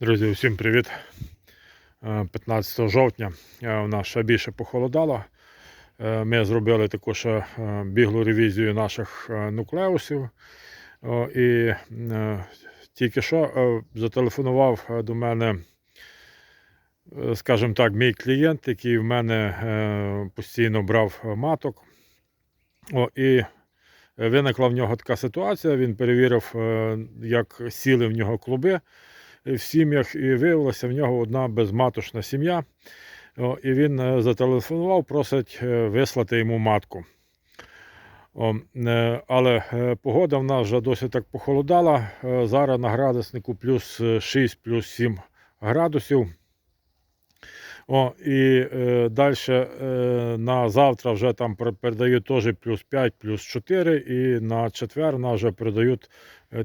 Друзі, всім привіт. Е, 15 жовтня е, у нас ще більше похолодало. Е, Ми зробили також е, біглу ревізію наших е, нуклеусів. І е, тільки що е, зателефонував е, до мене, е, скажімо так, мій клієнт, який в мене е, постійно брав е, маток. І виникла в нього така ситуація. Він перевірив, е, як сіли в нього клуби в сім'ях, і виявилося в нього одна безматочна сім'я. І він е, зателефонував, просить е, вислати йому матку. Е, але погода в нас вже досить так похолодала. Зараз на градуснику плюс 6, плюс 7 градусів. О, і е, далі е, на завтра вже там передають теж плюс 5, плюс 4, і на четвер нас вже передають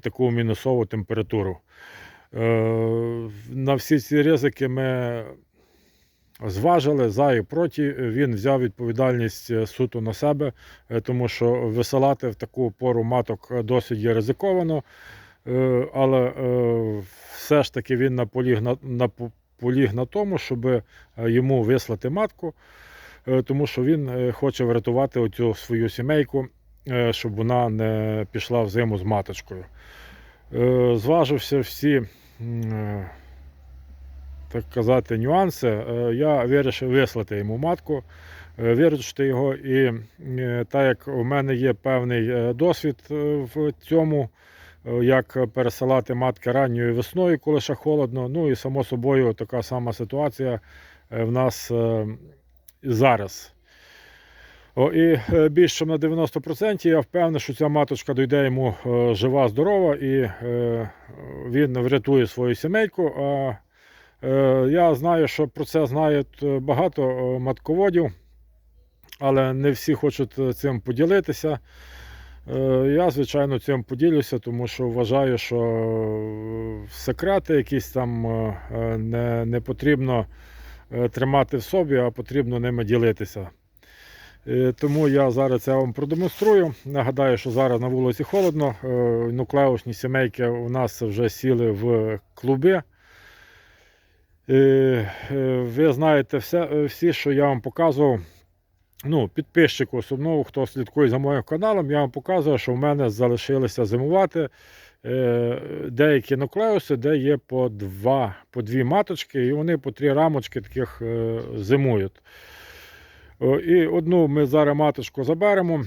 таку мінусову температуру. Е, на всі ці ризики ми зважили за і проти. Він взяв відповідальність е, суто на себе, е, тому що висилати в таку пору маток досить є ризиковано. Але все ж таки він наполіг на, на, поліг на тому, щоб йому вислати матку, тому що він хоче врятувати оцю свою сімейку, щоб вона не пішла в зиму з маточкою. Е, Зважився всі, е, так казати, нюанси. е, Я вирішив вислати йому матку, виручити його. І так як у мене є певний досвід в цьому, як пересилати матки ранньою весною, коли ще холодно. Ну і само собою така сама ситуація в нас зараз. О, і е, більше на 90% я впевнений, що ця маточка дойде йому е, жива, здорова, і е, він врятує свою сімейку. А я знаю, що про це знають багато матководів, але не всі хочуть цим поділитися. Я, звичайно, цим поділюся, тому що вважаю, що секрети якісь там не, не потрібно тримати в собі, а потрібно ними ділитися. Е, Тому я зараз це вам продемонструю. Нагадаю, що зараз на вулиці холодно. Е, Нуклеусні сімейки у нас вже сіли в клуби. Е, Ви знаєте все, всі, що я вам показував. Ну, підписчику, особливо, хто слідкує за моїм каналом, я вам показував, що в мене залишилися зимувати деякі нуклеуси, де є по, два, по дві маточки, і вони по три рамочки таких зимують. О, І одну ми зараз маточку заберемо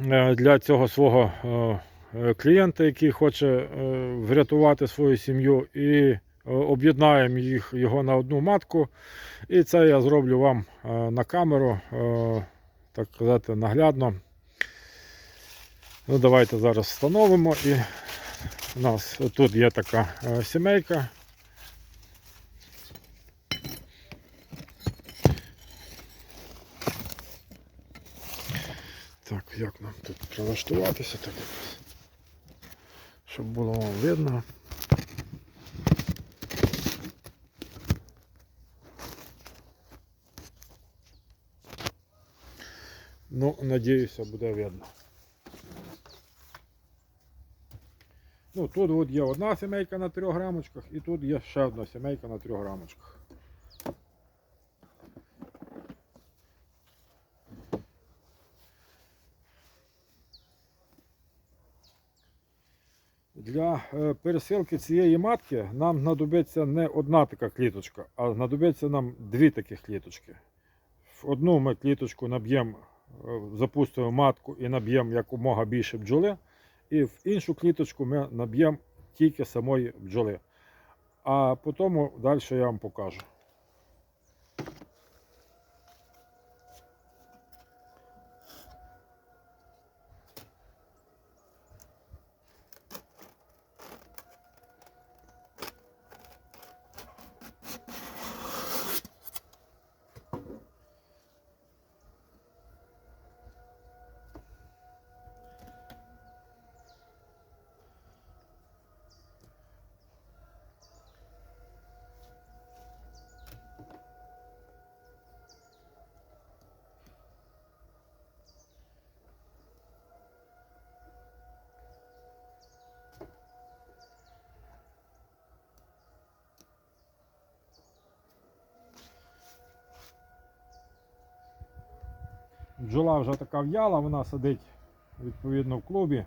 е, для цього свого е, е, клієнта, який хоче е, врятувати свою сім'ю, і е, об'єднаємо їх, його на одну матку. І це я зроблю вам е, на камеру, е, так казати, наглядно. Ну, Давайте зараз встановимо. І у нас тут є така е, сімейка. Так, як нам тут прилаштуватися, так, щоб було вам видно. Ну, надіюся, буде видно. Ну, тут от є одна сімейка на трьох грамочках, і тут є ще одна сімейка на трьох грамочках. Для е, пересилки цієї матки нам знадобиться не одна така кліточка, а знадобиться нам дві таких кліточки. В одну ми кліточку наб'ємо, е, запустимо матку і наб'ємо якомога більше бджоли. І в іншу кліточку ми наб'ємо тільки самої бджоли. А потім далі я вам покажу. Бджола вже така в'яла, вона сидить відповідно в клубі.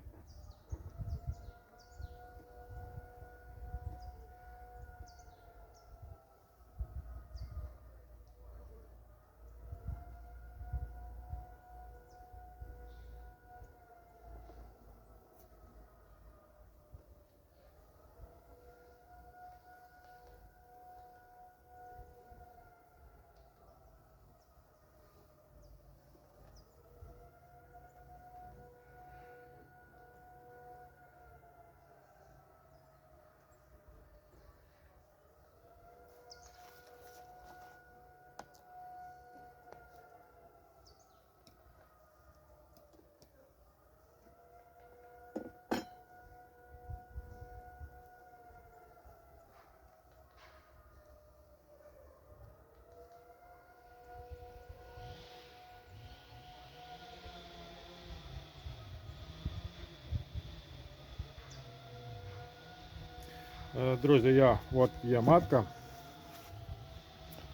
Друзі, я от є матка.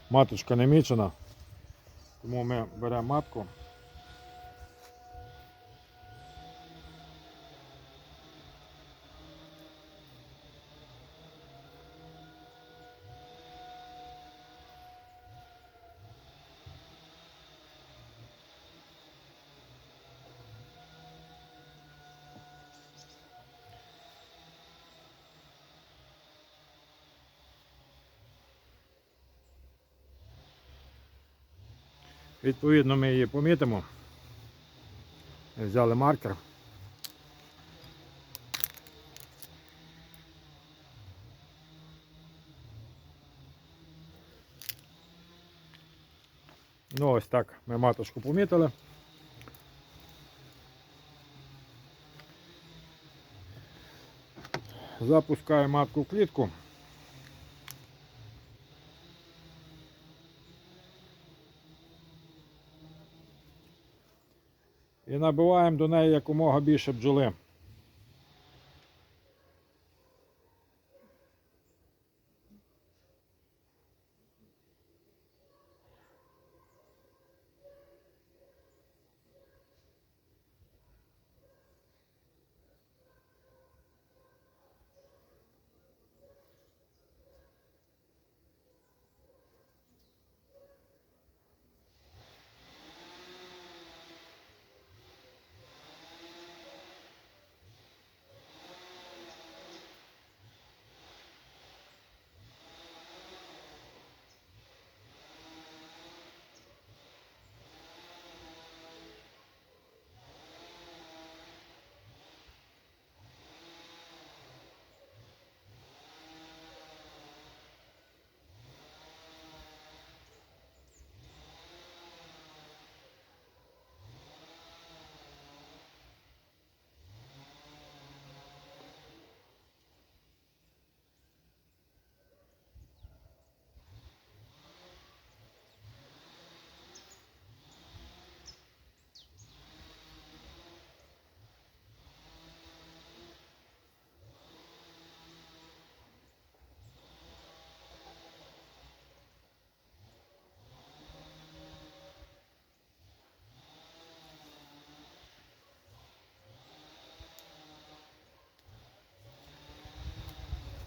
Маточка не мічена. Тому ми беремо матку. Відповідно, ми її помітимо. Взяли маркер. Ну ось так ми маточку помітили. Запускаю матку в клітку. Набиваємо до неї якомога більше бджоли.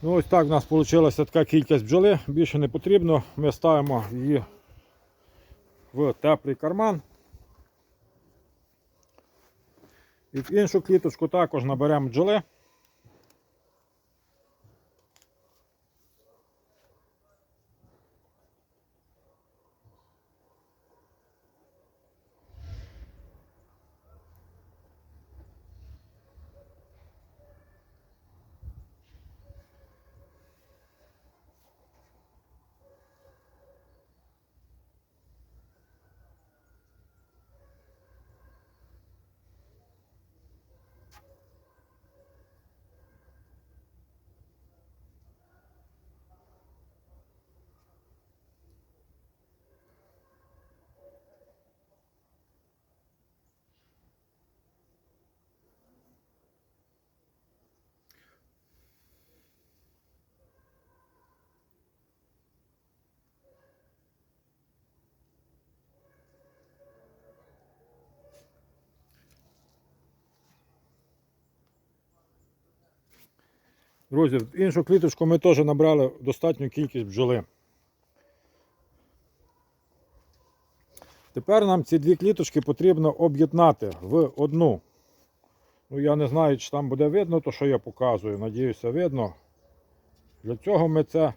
Ну ось так в нас вийшла така кількість бджоли, більше не потрібно. Ми ставимо її в теплий карман. І в іншу кліточку також наберемо бджоли. Друзі, іншу кліточку ми теж набрали достатню кількість бджоли. Тепер нам ці дві кліточки потрібно об'єднати в одну. Ну, я не знаю, чи там буде видно, то що я показую. Надіюся, видно. Для цього ми це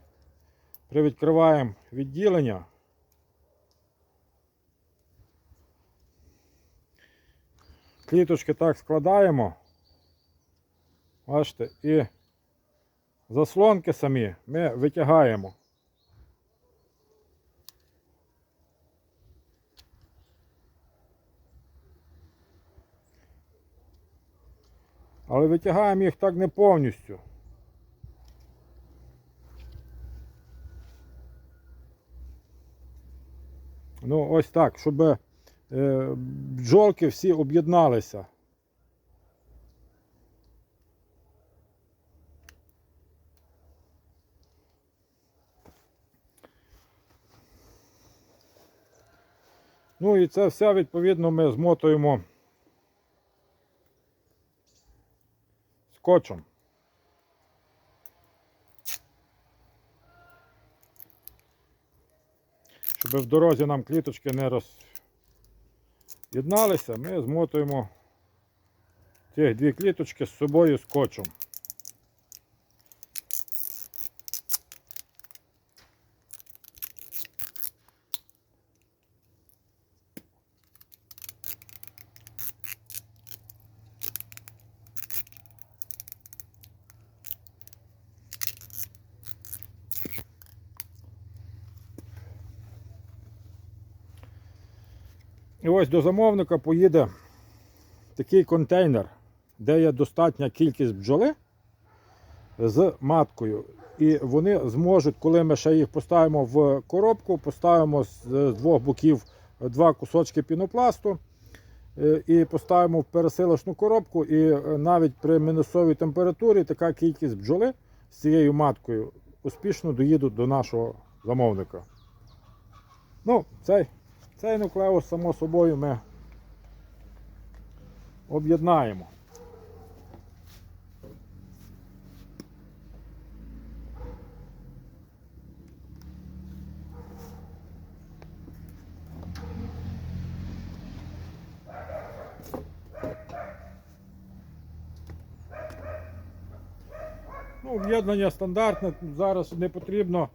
привідкриваємо відділення. Кліточки так складаємо. Бачите, і заслонки самі ми витягаємо. Але витягаємо їх так не повністю. Ну, ось так, щоб е, бджолки всі об'єдналися. Ну і це все відповідно ми змотуємо скотчем. Щоб в дорозі нам кліточки не роз'єдналися, ми змотуємо ці дві кліточки з собою скотчем. І ось до замовника поїде такий контейнер, де є достатня кількість бджоли з маткою. І вони зможуть, коли ми ще їх поставимо в коробку, поставимо з двох боків два кусочки пінопласту е, і поставимо в пересилочну коробку. І е, навіть при мінусовій температурі така кількість бджоли з цією маткою успішно доїдуть до нашого замовника. Ну, цей цей нуклеус, само собою, ми об'єднаємо. Ну, об'єднання стандартне, зараз не потрібно.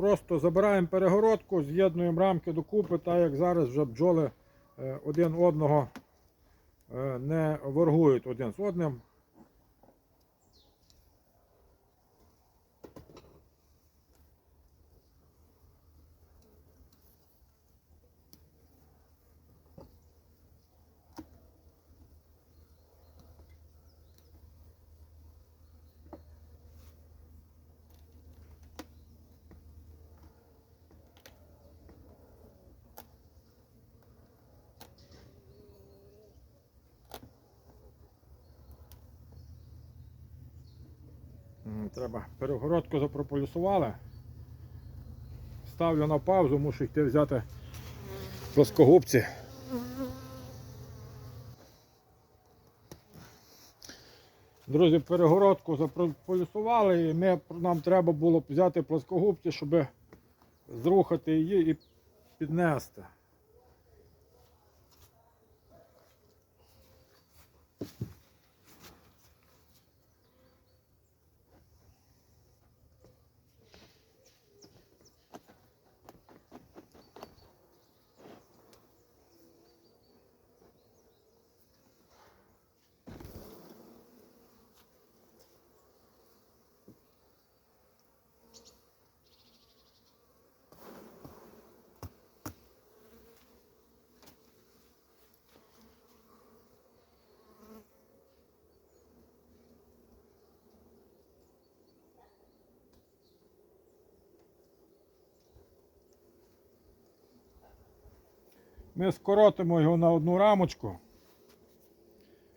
Просто забираємо перегородку, з'єднуємо рамки докупи, так як зараз вже бджоли е, один одного е, не воргують один з одним. Треба перегородку запрополюсували. Ставлю на паузу, мушу йти взяти плоскогубці. Друзі, перегородку запрополюсували і ми, нам треба було взяти плоскогубці, щоб зрухати її і піднести. Ми скоротимо його на одну рамочку,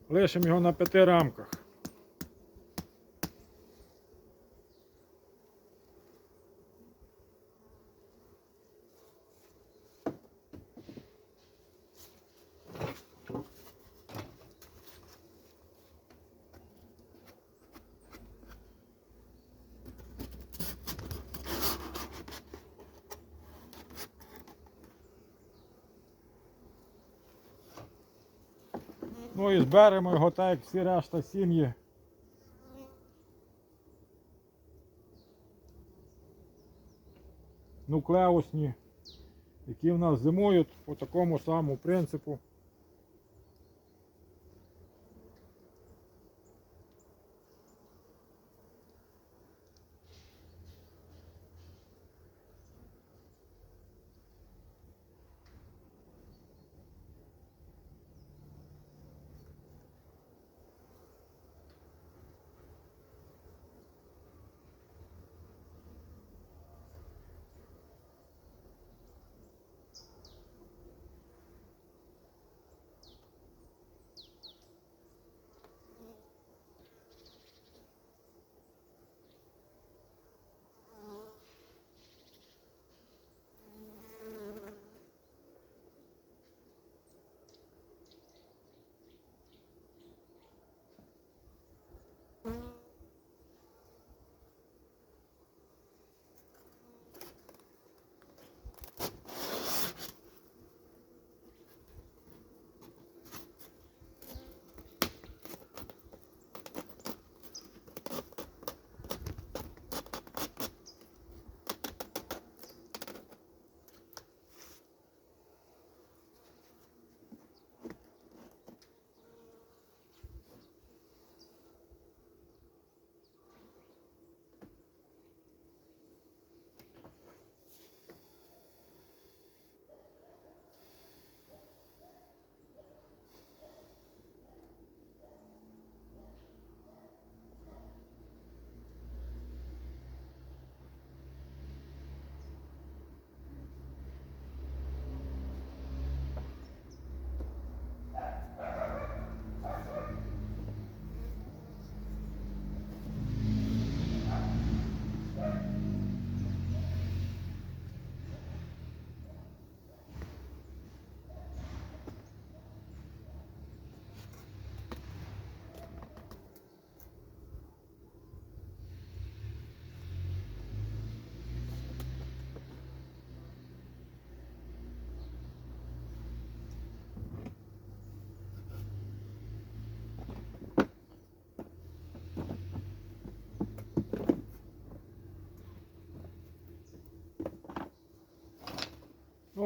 лишимо його на п'яти рамках. Ну і зберемо його так, як всі решта сім'ї. Нуклеусні, які в нас зимують по такому самому принципу.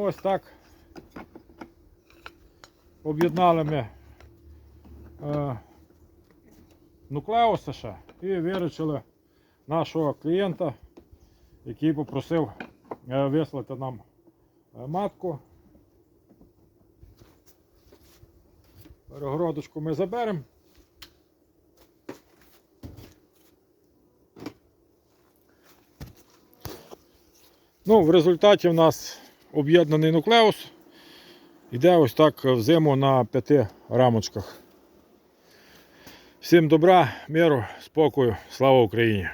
Ось так. Об'єднали ми е, ще і виручили нашого клієнта, який попросив е, вислати нам е, матку. Перегородочку ми заберемо. Ну, в результаті в нас об'єднаний нуклеус. Іде ось так в зиму на п'яти рамочках. Всім добра, миру, спокою, слава Україні!